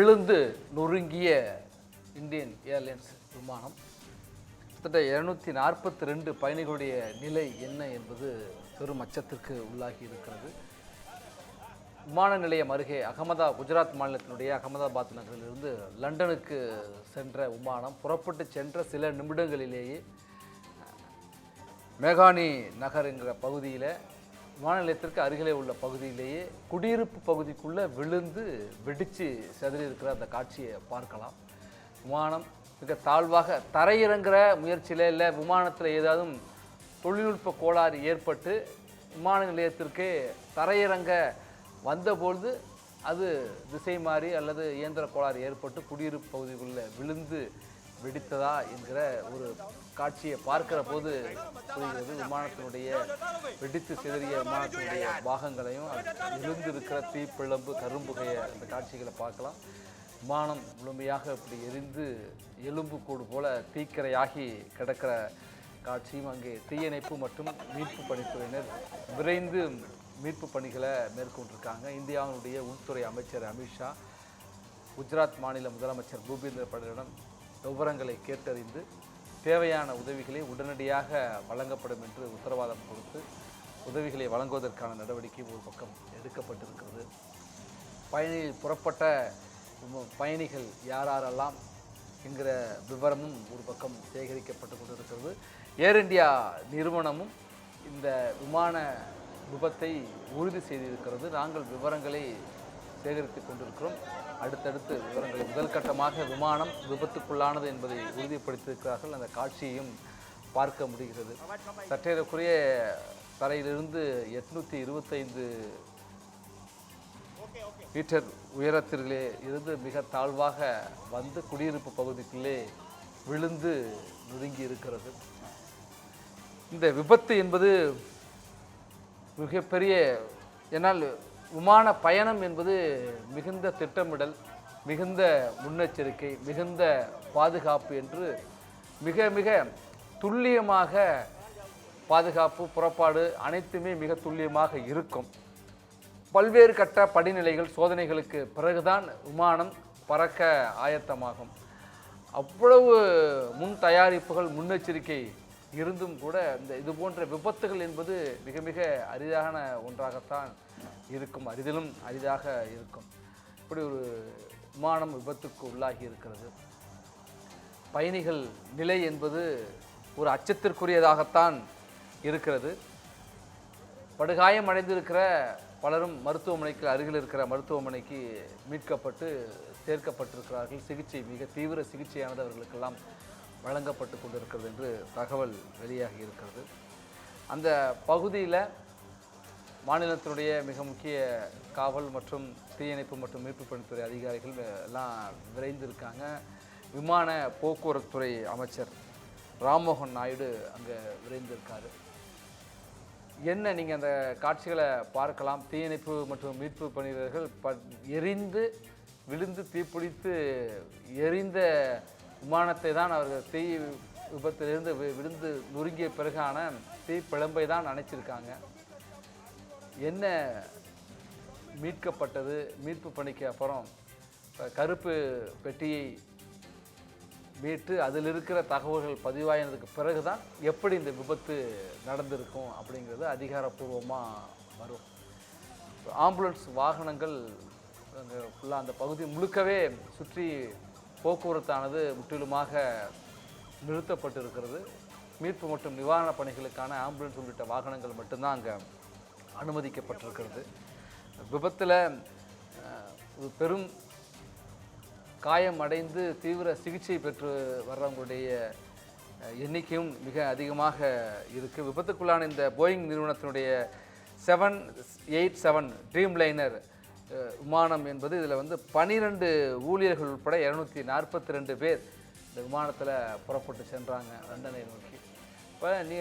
விழுந்து நொறுங்கிய Indian airlines விமானம் கிட்டத்தட்ட இருநூத்தி நாற்பத்தி ரெண்டு பயணிகளுடைய நிலை என்ன என்பது பெரும் அச்சத்திற்கு உள்ளாகி இருக்கிறது. விமான நிலையம் அருகே அகமதா குஜராத் மாநிலத்தினுடைய அகமதாபாத் நகரிலிருந்து லண்டனுக்கு சென்ற விமானம் புறப்பட்டு சென்ற சில நிமிடங்களிலேயே மேகானி நகர் என்கிற பகுதியில் விமான நிலையத்திற்கு அருகிலே உள்ள பகுதியிலேயே குடியிருப்பு பகுதிக்குள்ளே விழுந்து வெடித்து செதறி இருக்கிற அந்த காட்சியை பார்க்கலாம். விமானம் மிக தாழ்வாக தரையிறங்குற முயற்சியில் இல்லை விமானத்தில் ஏதாவது தொழில்நுட்ப கோளாறு ஏற்பட்டு விமான நிலையத்திற்கு தரையிறங்க வந்தபொழுது அது திசை மாறி அல்லது இயந்திர கோளாறு ஏற்பட்டு குடியிருப்பு பகுதிக்குள்ளே விழுந்து வெடித்ததா என்கிற ஒரு காட்சியை பார்க்கிற போது புரிகிறது. விமானத்தினுடைய வெடித்து சிதறிய விமானத்தினுடைய பாகங்களையும் எழுந்திருக்கிற தீப்பிழம்பு கரும்புகைய அந்த காட்சிகளை பார்க்கலாம். விமானம் முழுமையாக இப்படி எரிந்து எலும்பு கூடு போல தீக்கரையாகி கிடக்கிற காட்சியும் அங்கே தீயணைப்பு மற்றும் மீட்பு பணித்துறையினர் விரைந்து மீட்பு பணிகளை மேற்கொண்டிருக்காங்க. இந்தியாவினுடைய உள்துறை அமைச்சர் அமித்ஷா குஜராத் மாநில முதலமைச்சர் பூபேந்திர படேலிடம் விவரங்களை கேட்டறிந்து தேவையான உதவிகளை உடனடியாக வழங்கப்படும் என்று உத்தரவாதம் கொடுத்து உதவிகளை வழங்குவதற்கான நடவடிக்கை ஒரு பக்கம் எடுக்கப்பட்டிருக்கிறது. பயணியில் புறப்பட்ட பயணிகள் யாரெல்லாம் என்கிற விவரமும் ஒரு பக்கம் சேகரிக்கப்பட்டு கொண்டிருக்கிறது. ஏர் இந்தியா நிறுவனமும் இந்த விமான விபத்தை உறுதி செய்திருக்கிறது. நாங்கள் விவரங்களை சேகரித்துக் கொண்டிருக்கிறோம். அடுத்தடுத்து விவரங்கள் முதல் கட்டமாக விமானம் விபத்துக்குள்ளானது என்பதை உறுதிப்படுத்தியிருக்கிறார்கள். அந்த காட்சியையும் பார்க்க முடிகிறது. சற்றேறக்குரிய தரையிலிருந்து எட்நூற்றி இருபத்தைந்து மீட்டர் உயரத்திலே இருந்து மிக தாழ்வாக வந்து குடியிருப்பு பகுதிக்குள்ளே விழுந்து நொறுங்கி இருக்கிறது இந்த விபத்து என்பது மிகப்பெரிய என்னால் விமான பயணம் என்பது மிகுந்த திட்டமிடல் மிகுந்த முன்னெச்சரிக்கை மிகுந்த பாதுகாப்பு என்று மிக மிக துல்லியமாக பாதுகாப்பு புறப்பாடு அனைத்துமே மிக துல்லியமாக இருக்கும். பல்வேறு கட்ட படிநிலைகள் சோதனைகளுக்கு பிறகுதான் விமானம் பறக்க ஆயத்தமாகும். அவ்வளவு முன் தயாரிப்புகள் முன்னெச்சரிக்கை இருந்தும் கூட இந்த இது போன்ற விபத்துகள் என்பது மிக மிக அரிதான ஒன்றாகத்தான் இருக்கும் அரிதிலும் அரிதாக இருக்கும். இப்படி ஒரு விமானம் விபத்துக்கு உள்ளாகி இருக்கிறது. பயணிகள் நிலை என்பது ஒரு அச்சத்திற்குரியதாகத்தான் இருக்கிறது. படுகாயம் அடைந்திருக்கிற பலரும் மருத்துவமனைக்கு அருகில் இருக்கிற மருத்துவமனைக்கு மீட்கப்பட்டு சேர்க்கப்பட்டிருக்கிறார்கள். சிகிச்சை மிக தீவிர சிகிச்சையானது அவர்களுக்கெல்லாம் வழங்கப்பட்டு கொண்டிருக்கிறது என்று தகவல் வெளியாகி இருக்கிறது. அந்த பகுதியில் மாநிலத்தினுடைய மிக முக்கிய காவல் மற்றும் தீயணைப்பு மற்றும் மீட்பு பணித்துறை அதிகாரிகள் எல்லாம் விரைந்திருக்காங்க. விமான போக்குவரத்துறை அமைச்சர் ராம்மோகன் நாயுடு அங்கே விரைந்திருக்காரு. என்ன நீங்கள் அந்த காட்சிகளை பார்க்கலாம்? தீயணைப்பு மற்றும் மீட்பு பணியாளர்கள் ப எரிந்து விழுந்து தீப்பிடித்து எரிந்த விமானத்தை தான் அவர்கள் தீ விபத்திலிருந்து வி- விழுந்து நொறுங்கிய பிறகான தீப்பிழம்பை தான் அணைச்சிருக்காங்க. என்ன மீட்கப்பட்டது மீட்பு பணிக்கு அப்புறம் கருப்பு பெட்டியை மீட்டு அதில் இருக்கிற தகவல்கள் பதிவாயினதுக்கு பிறகு தான் எப்படி இந்த விபத்து நடந்திருக்கும் அப்படிங்கிறது அதிகாரப்பூர்வமாக வரும். ஆம்புலன்ஸ் வாகனங்கள் அங்கே ஃபுல்லாக அந்த பகுதி முழுக்கவே சுற்றி போக்குவரத்தானது முற்றிலுமாக நிறுத்தப்பட்டிருக்கிறது. மீட்பு மற்றும் நிவாரணப் பணிகளுக்கான ஆம்புலன்ஸ் உள்ளிட்ட வாகனங்கள் மட்டும்தான் அங்கே அனுமதிக்கப்பட்டிருக்கிறது. விபத்தில் பெரும் காயம் அடைந்து தீவிர சிகிச்சை பெற்று வர்றவங்களுடைய எண்ணிக்கையும் மிக அதிகமாக இருக்குது விபத்துக்குள்ளான இந்த போயிங் நிறுவனத்தினுடைய seven eight seven dream liner விமானம் என்பது இதில் வந்து பனிரெண்டு ஊழியர்கள் உட்பட இரநூத்தி நாற்பத்தி ரெண்டு பேர் இந்த விமானத்தில் புறப்பட்டு சென்றாங்க லண்டனை நோக்கி. இப்போ நீ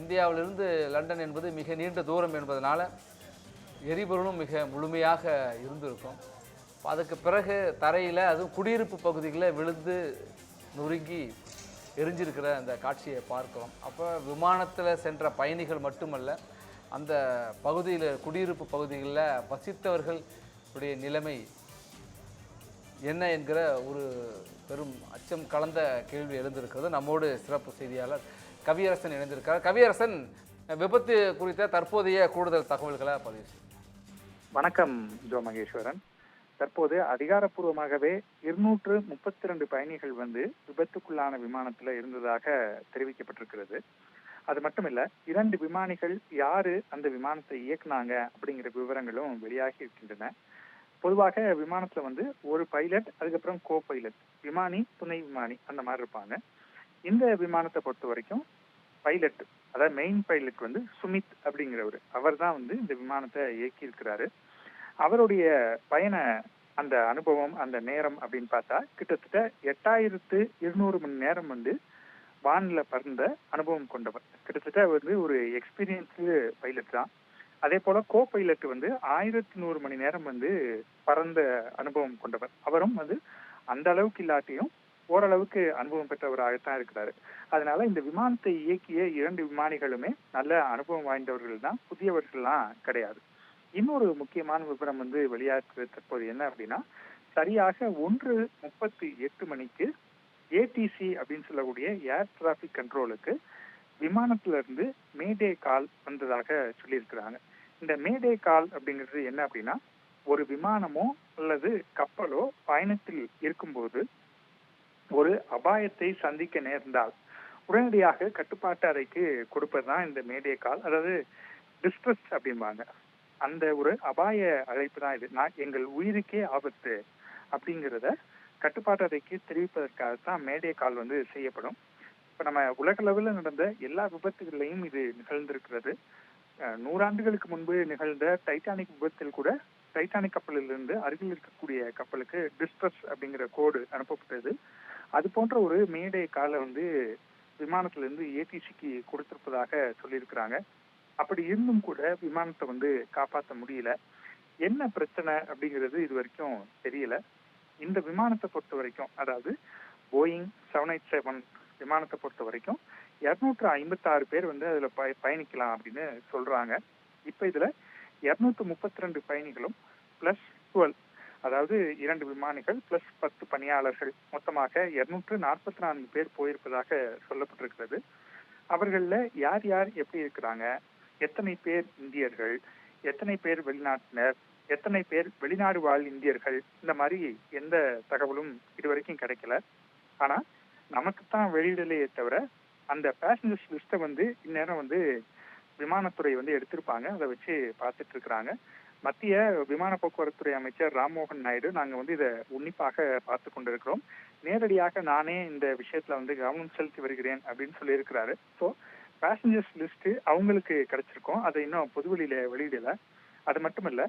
இந்தியாவிலிருந்து லண்டன் என்பது மிக நீண்ட தூரம் என்பதனால் எரிபொருளும் மிக முழுமையாக இருந்திருக்கும். அதுக்கு பிறகு தரையில் அதுவும் குடியிருப்பு பகுதிகளில் விழுந்து நொறுங்கி எரிஞ்சிருக்கிற அந்த காட்சியை பார்க்கிறோம். அப்போ விமானத்தில் சென்ற பயணிகள் மட்டுமல்ல அந்த பகுதியில் குடியிருப்பு பகுதிகளில் வசித்தவர்கள் உடைய நிலைமை என்ன என்கிற ஒரு பெரும் அச்சம் கலந்த கேள்வி எழுந்திருக்கிறது. நம்மோடு சிறப்பு செய்தியாளர் கவியரசன் இணைந்திருக்கிறார். கவியரசன் விபத்து குறித்த தற்போதைய கூடுதல் தகவல்களை பதிவு செய்யும் வணக்கம் ஜோ மகேஸ்வரன். தற்போது அதிகாரப்பூர்வமாகவே இருநூற்று முப்பத்தி ரெண்டு பயணிகள் வந்து விபத்துக்குள்ளான விமானத்தில் இருந்ததாக தெரிவிக்கப்பட்டிருக்கிறது. அது மட்டும் இல்ல இரண்டு விமானிகள் யாரு அந்த விமானத்தை இயக்குனாங்க அப்படிங்கிற விவரங்களும் வெளியாகி இருக்கின்றன. பொதுவாக விமானத்துல வந்து ஒரு பைலட் அதுக்கப்புறம் கோ பைலட் விமானி துணை விமானி அந்த மாதிரி இருப்பாங்க. இந்த விமானத்தை பொறுத்த வரைக்கும் பைலட் அதாவது மெயின் பைலட் வந்து சுமித் அப்படிங்கிறவர். அவர் தான் வந்து இந்த விமானத்தை இயக்கி இருக்கிறாரு அவருடைய பயண அந்த அனுபவம் அந்த நேரம் அப்படின்னு பார்த்தா கிட்டத்தட்ட எட்டாயிரத்து இருநூறு மணி நேரம் வந்து வானில் பறந்த அனுபவம் கொண்டவர். கிட்டத்தட்ட வந்து ஒரு எக்ஸ்பீரியன்ஸ்டு பைலட் தான். அதே போல கோ பைலட் வந்து ஆயிரத்தி நூறு மணி நேரம் வந்து பறந்த அனுபவம் கொண்டவர். அவரும் வந்து அந்த அளவுக்கு இல்லாட்டியும் ஓரளவுக்கு அனுபவம் பெற்றவராகத்தான் இருக்கிறாரு. அதனால இந்த விமானத்தை இயக்கிய இரண்டு விமானிகளுமே நல்ல அனுபவம் வாய்ந்தவர்கள் தான் புதியவர்கள்லாம் கிடையாது. இன்னொரு முக்கியமான விவரம் வந்து வெளியாகிறது தற்போது என்ன அப்படின்னா சரியாக ஒன்று முப்பத்தி எட்டு மணிக்கு ஏடிசி அப்படின்னு சொல்லக்கூடிய ஏர் டிராபிக் கண்ட்ரோலுக்கு விமானத்துல இருந்து மேடே கால் வந்ததாக சொல்லியிருக்கிறாங்க. இந்த மேடே கால் அப்படிங்கிறது என்ன அப்படின்னா ஒரு விமானமோ அல்லது கப்பலோ பயணத்தில் இருக்கும்போது ஒரு அபாயத்தை சந்திக்க நேர்ந்தால் உடனடியாக கட்டுப்பாட்டு அறைக்கு கொடுப்பது தான் இந்த மேடே கால் அதாவது டிஸ்ட்ரெஸ் அப்படிம்பாங்க. அந்த ஒரு அபாய அழைப்பு தான் இது. நான் எங்கள் உயிருக்கே ஆபத்து அப்படிங்கிறத கட்டுப்பாட்டு அறைக்கு தெரிவிப்பதற்காகத்தான் மேடே கால் வந்து செய்யப்படும். இப்ப நம்ம உலக அளவில் நடந்த எல்லா விபத்துகள்லையும் இது நிகழ்ந்திருக்கிறது. நூறாண்டுகளுக்கு முன்பு நிகழ்ந்த டைட்டானிக் விபத்தில் கூட டைட்டானிக் கப்பலிலிருந்து அருகில் இருக்கக்கூடிய கப்பலுக்கு டிஸ்ட்ரஸ் அப்படிங்கிற கோடு அனுப்பப்பட்டது. அது போன்ற ஒரு மேடை காலை வந்து விமானத்திலிருந்து ஏடிசிக்கு கொடுத்திருப்பதாக சொல்லியிருக்கிறாங்க. அப்படி இருந்தும் கூட விமானத்தை வந்து காப்பாற்ற முடியல. என்ன பிரச்சனை அப்படிங்கிறது இது வரைக்கும் தெரியல. இந்த விமானத்தை பொறுத்த வரைக்கும் அதாவது போயிங் செவன் எயிட் செவன் விமானத்தை பொறுத்த வரைக்கும் இருநூற்று ஐம்பத்தி ஆறு பேர் வந்து அதுல பய பயணிக்கலாம் அப்படின்னு சொல்றாங்க. இப்ப இதுல இருநூற்று முப்பத்தி ரெண்டு பயணிகளும் ப்ளஸ் டுவெல் அதாவது இரண்டு விமானிகள் ப்ளஸ் பத்து பணியாளர்கள் மொத்தமாக இருநூற்று நாற்பத்தி நான்கு பேர் போயிருப்பதாக சொல்லப்பட்டிருக்கிறது. அவர்கள்ல யார் யார் எப்படி இருக்கிறாங்க? எத்தனை பேர் இந்தியர்கள்? எத்தனை பேர் வெளிநாட்டினர்? எத்தனை பேர் வெளிநாடு வாழ் இந்தியர்கள்? இந்த மாதிரி எந்த தகவலும் இதுவரைக்கும் கிடைக்கல. ஆனா நமக்கு தான் வெளியிடலையே தவிர அந்த பேசஞ்சர்ஸ் லிஸ்ட்டை வந்து இந்நேரம் வந்து விமானத்துறை வந்து எடுத்திருப்பாங்க. அதை வச்சு பார்த்துட்டு இருக்கிறாங்க மத்திய விமான போக்குவரத்துறை அமைச்சர் ராம்மோகன் நாயுடு நாங்கள் வந்து இதை உன்னிப்பாக பார்த்து கொண்டிருக்கிறோம். நேரடியாக நானே இந்த விஷயத்துல வந்து கவனம் செலுத்தி வருகிறேன் அப்படின்னு சொல்லியிருக்கிறாரு. ஸோ பேசஞ்சர்ஸ் லிஸ்ட் அவங்களுக்கு கிடைச்சிருக்கோம். அதை இன்னும் பொதுவெளியில வெளியிடல. அது மட்டும் இல்லை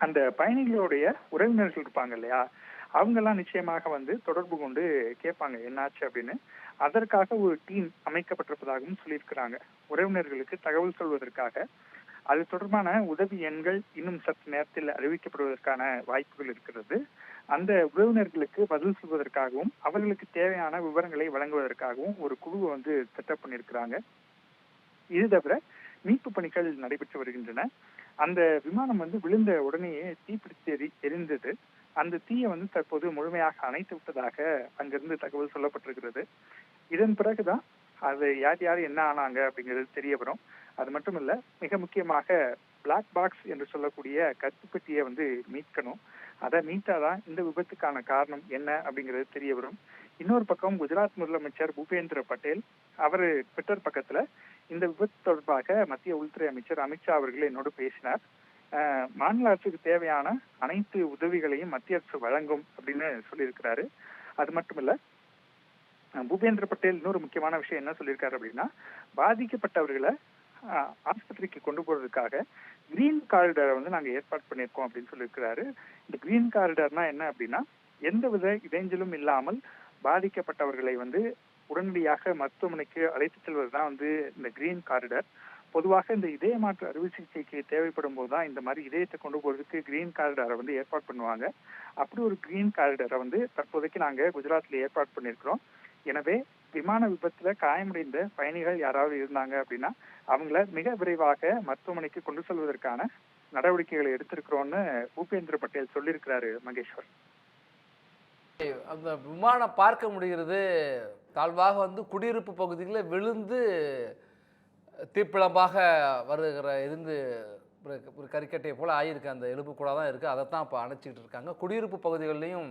அந்த பயணிகளுடைய உறவினர்கள் இருப்பாங்க இல்லையா? அவங்கெல்லாம் நிச்சயமாக வந்து தொடர்பு கொண்டு கேட்பாங்க என்னாச்சு அப்படின்னு. அதற்காக ஒரு டீம் அமைக்கப்பட்டிருப்பதாகவும் சொல்லியிருக்கிறாங்க. உறவினர்களுக்கு தகவல் சொல்வதற்காக. அது தொடர்பான உதவி எண்கள் இன்னும் சற்று நேரத்தில் அறிவிக்கப்படுவதற்கான வாய்ப்புகள் இருக்கிறது. அந்த உறவினர்களுக்கு பதில் சொல்வதற்காகவும் அவர்களுக்கு தேவையான விவரங்களை வழங்குவதற்காகவும் ஒரு குழுவை வந்து செட்டப் பண்ணியிருக்கிறாங்க. இது தவிர மீட்பு பணிகள் நடைபெற்று வருகின்றன. அந்த விமானம் வந்து விழுந்த உடனேயே தீப்பிடித்து எரி எரிந்தது. அந்த தீயை வந்து தற்போது முழுமையாக அணைத்து விட்டதாக அங்கிருந்து தகவல் சொல்லப்பட்டிருக்கிறது. இதன் பிறகுதான் அது யார் யார் என்ன ஆனாங்க அப்படிங்கிறது தெரிய வரும். அது மட்டும் இல்ல மிக முக்கியமாக பிளாக் பாக்ஸ் என்று சொல்லக்கூடிய கத்துப்பெட்டியை வந்து மீட்கணும். அதை மீட்டாதான் இந்த விபத்துக்கான காரணம் என்ன அப்படிங்கிறது தெரிய வரும். இன்னொரு பக்கம் குஜராத் முதலமைச்சர் பூபேந்திர பட்டேல் அவர் ட்விட்டர் பக்கத்துல இந்த விபத்து தொடர்பாக மத்திய உள்துறை அமைச்சர் அமித்ஷா அவர்கள் என்னோடு பேசினார். மாநில அரசுக்கு தேவையான அனைத்து உதவிகளையும் மத்திய அரசு வழங்கும் அப்படின்னு சொல்லியிருக்கிறாரு. அது மட்டும் இல்ல பூபேந்திர பட்டேல் இன்னொரு முக்கியமான விஷயம் என்ன சொல்லியிருக்காரு அப்படின்னா பாதிக்கப்பட்டவர்களை ஆஸ்பத்திரிக்கு கொண்டு போறதுக்காக கிரீன் காரிடரை வந்து நாங்க ஏற்பாடு பண்ணியிருக்கோம் அப்படின்னு சொல்லியிருக்கிறாரு. இந்த கிரீன் காரிடர்னா என்ன அப்படின்னா எந்தவித இடைஞ்சலும் இல்லாமல் பாதிக்கப்பட்டவர்களை வந்து உடனடியாக மருத்துவமனைக்கு அழைத்து செல்வதுதான் வந்து இந்த கிரீன் காரிடர் பொதுவாக இந்த இதய மாற்று அறுவை சிகிச்சைக்கு தேவைப்படும் போது தான் இந்த மாதிரி இதயத்தை கொண்டு போறதுக்கு கிரீன் காரிடரை வந்து ஏற்பாடு பண்ணுவாங்க. அப்படி ஒரு கிரீன் காரிடரை வந்து தற்போதைக்கு நாங்க குஜராத்ல ஏற்பாடு பண்ணியிருக்கிறோம். எனவே விமான விபத்துல காயமடைந்த பயணிகள் யாராவது இருந்தாங்க அப்படின்னா அவங்கள மிக விரைவாக மருத்துவமனைக்கு கொண்டு செல்வதற்கான நடவடிக்கைகளை எடுத்திருக்கிறோம்னு பூபேந்திர பட்டேல் சொல்லியிருக்கிறாரு மகேஸ்வர். அந்த விமானம் பார்க்க முடிகிறது. தாழ்வாக வந்து குடியிருப்பு பகுதிகளில் விழுந்து தீப்பிழம்பாக வருகிற இருந்து ஒரு ஒரு கறிக்கட்டையை போல் ஆகியிருக்கு அந்த எலும்பு கூட தான் இருக்குது அதை தான் இப்போ அணைச்சிக்கிட்டு இருக்காங்க. குடியிருப்பு பகுதிகளிலையும்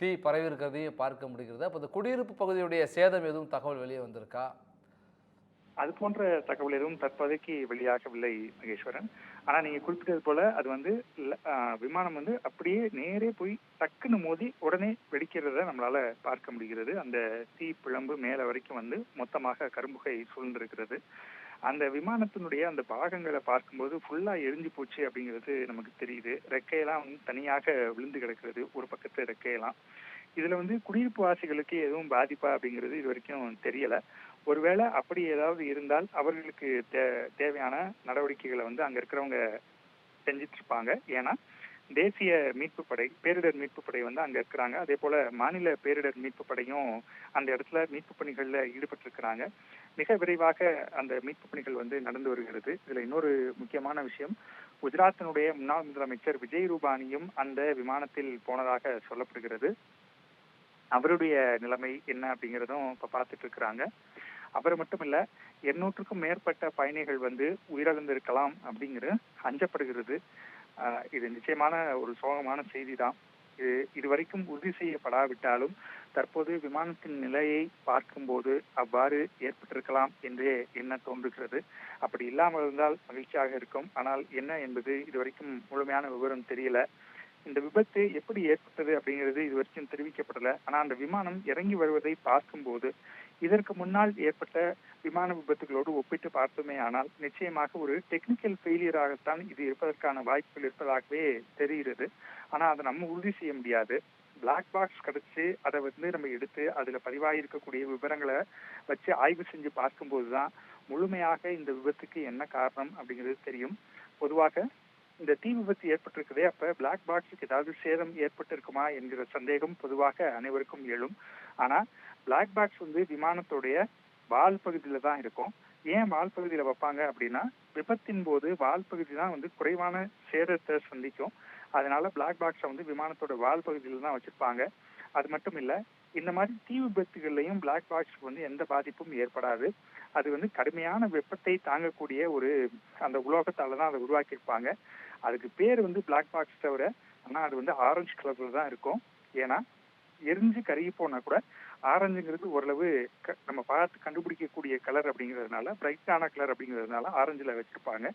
தீ பரவி இருக்கிறதையும் பார்க்க முடிகிறது. அப்போ இந்த குடியிருப்பு பகுதியுடைய சேதம் எதுவும் தகவல் வெளியே வந்திருக்கா? அது போன்ற தகவல் எதுவும் தற்போதைக்கு வெளியாகவில்லை மகேஸ்வரன். ஆனா நீங்க குறிப்பிட்டது போல அது வந்து விமானம் வந்து அப்படியே நேரே போய் டக்குன்னு மோதி உடனே வெடிக்கிறத நம்மளால பார்க்க முடிகிறது. அந்த தீ பிழம்பு மேல வரைக்கும் வந்து மொத்தமாக கரும்புகை சூழ்ந்திருக்கிறது. அந்த விமானத்தினுடைய அந்த பாகங்களை பார்க்கும்போது ஃபுல்லா எரிஞ்சு போச்சு அப்படிங்கிறது நமக்கு தெரியுது. ரெக்கையெல்லாம் வந்து தனியாக விழுந்து கிடக்கிறது ஒரு பக்கத்து ரெக்கையெல்லாம். இதுல வந்து குடியிருப்பு வாசிகளுக்கு எதுவும் பாதிப்பா அப்படிங்கிறது இது வரைக்கும் தெரியல. ஒருவேளை அப்படி ஏதாவது இருந்தால் அவர்களுக்கு தே- தேவையான நடவடிக்கைகளை வந்து அங்க இருக்கிறவங்க செஞ்சிட்டு இருப்பாங்க. ஏன்னா தேசிய மீட்பு படை பேரிடர் மீட்பு படை வந்து அங்க இருக்கிறாங்க. அதே போல மாநில பேரிடர் மீட்பு படையும் அந்த இடத்துல மீட்பு பணிகள்ல ஈடுபட்டு இருக்கிறாங்க மிக விரைவாக அந்த மீட்பு பணிகள் வந்து நடந்து வருகிறது. இதுல இன்னொரு முக்கியமான விஷயம் குஜராத்தினுடைய முன்னாள் முதலமைச்சர் விஜய் ரூபானியும் அந்த விமானத்தில் போனதாக சொல்லப்படுகிறது. அவருடைய நிலைமை என்ன அப்படிங்கிறதும் இப்ப பார்த்துட்டு இருக்கிறாங்க அவர் மட்டும் இல்ல எண்ணூற்றுக்கும் மேற்பட்ட பயணிகள் வந்து உயிரிழந்திருக்கலாம் அப்படிங்கிற அஞ்சப்படுகிறது. இது நிச்சயமான ஒரு சோகமான செய்தி தான் இது இதுவரைக்கும் உறுதி செய்யப்படாவிட்டாலும் தற்போது விமானத்தின் நிலையை பார்க்கும்போது அவ்வாறு ஏற்பட்டிருக்கலாம் என்றே என்ன தோன்றுகிறது. அப்படி இல்லாமல் இருந்தால் மகிழ்ச்சியாக இருக்கும். ஆனால் என்ன என்பது இதுவரைக்கும் முழுமையான விவரம் தெரியல. இந்த விபத்து எப்படி ஏற்பட்டது அப்படிங்கிறது இதுவரைக்கும் தெரிவிக்கப்படல. ஆனா அந்த விமானம் இறங்கி வருவதை பார்க்கும்போது இதற்கு முன்னால் ஏற்பட்ட விமான விபத்துகளோடு ஒப்பிட்டு பார்த்தோமே ஆனால் நிச்சயமாக ஒரு டெக்னிக்கல் ஃபெயிலியராகத்தான் இது இருப்பதற்கான வாய்ப்புகள் இருப்பதாகவே தெரிகிறது. ஆனால் அதை நம்ம உறுதி செய்ய முடியாது. பிளாக் பாக்ஸ் கிடைச்சு அதை வந்து நம்ம எடுத்து அதில் பதிவாகியிருக்கக்கூடிய விவரங்களை வச்சு ஆய்வு செஞ்சு பார்க்கும்போது தான் முழுமையாக இந்த விபத்துக்கு என்ன காரணம் அப்படிங்கிறது தெரியும். பொதுவாக இந்த தீ விபத்து ஏற்பட்டிருக்குதே அப்ப பிளாக் பாக்ஸுக்கு ஏதாவது சேதம் ஏற்பட்டிருக்குமா என்கிற சந்தேகம் பொதுவாக அனைவருக்கும் எழும். ஆனா பிளாக் பாக்ஸ் வந்து விமானத்துடைய வால் பகுதியில தான் இருக்கும். ஏன் வால் பகுதியில வைப்பாங்க அப்படின்னா விபத்தின் போது வால் பகுதி தான் வந்து குறைவான சேதத்தை சந்திக்கும். அதனால பிளாக் பாக்ஸை வந்து விமானத்தோட வால் பகுதியில தான் வச்சிருப்பாங்க. அது மட்டும் இல்ல இந்த மாதிரி தீ விபத்துகள்லையும் பிளாக் பாக்ஸ்க்கு வந்து எந்த பாதிப்பும் ஏற்படாது. அது வந்து கடுமையான வெப்பத்தை தாங்கக்கூடிய ஒரு அந்த உலோகத்தால தான் அதை உருவாக்கியிருப்பாங்க. அதுக்கு பேர் வந்து பிளாக் பாக்ஸ் தவிர ஆனா அது வந்து ஆரஞ்சு கலர்ல தான் இருக்கும். ஏன்னா எரிஞ்சு கருகி போனா கூட ஆரஞ்சுங்கிறது ஓரளவு க- நம்ம பார்த்து கண்டுபிடிக்கக்கூடிய கலர் அப்படிங்கிறதுனால பிரைட்டான கலர் அப்படிங்கிறதுனால ஆரஞ்சில் வச்சிருப்பாங்க.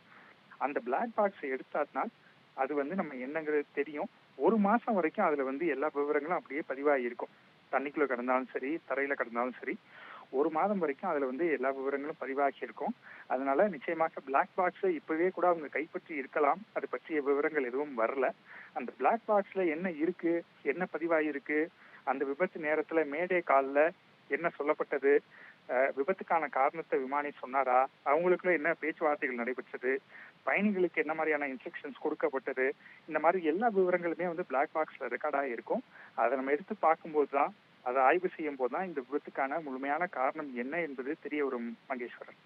அந்த பிளாக் பாக்ஸை எடுத்தாத்னால் அது வந்து நம்ம என்னங்கிறது தெரியும். ஒரு மாதம் வரைக்கும் அதில் வந்து எல்லா விவரங்களும் அப்படியே பதிவாகி இருக்கும். தண்ணிக்குள்ளே கிடந்தாலும் சரி தரையில் கிடந்தாலும் சரி ஒரு மாதம் வரைக்கும் அதில் வந்து எல்லா விவரங்களும் பதிவாகி இருக்கும். அதனால நிச்சயமாக பிளாக் பாக்ஸை இப்போவே கூட அவங்க கைப்பற்றி இருக்கலாம். அது பற்றிய விவரங்கள் எதுவும் வரல. அந்த பிளாக் பாக்ஸில் என்ன இருக்கு? என்ன பதிவாகிருக்கு அந்த விபத்து நேரத்துல மேடே காலில் என்ன சொல்லப்பட்டது? விபத்துக்கான காரணத்தை விமானி சொன்னாரா? அவங்களுக்குள்ள என்ன பேச்சுவார்த்தைகள் நடைபெற்றது? பயணிகளுக்கு என்ன மாதிரியான இன்ஸ்ட்ரக்ஷன்ஸ் கொடுக்கப்பட்டது? இந்த மாதிரி எல்லா விவரங்களுமே வந்து பிளாக் பாக்ஸ்ல ரெக்கார்டாக இருக்கும். அதை நம்ம எடுத்து பார்க்கும்போது தான் அதை ஆய்வு செய்யும் போது தான் இந்த விபத்துக்கான முழுமையான காரணம் என்ன என்பது தெரிய வரும் மகேஸ்வரன்.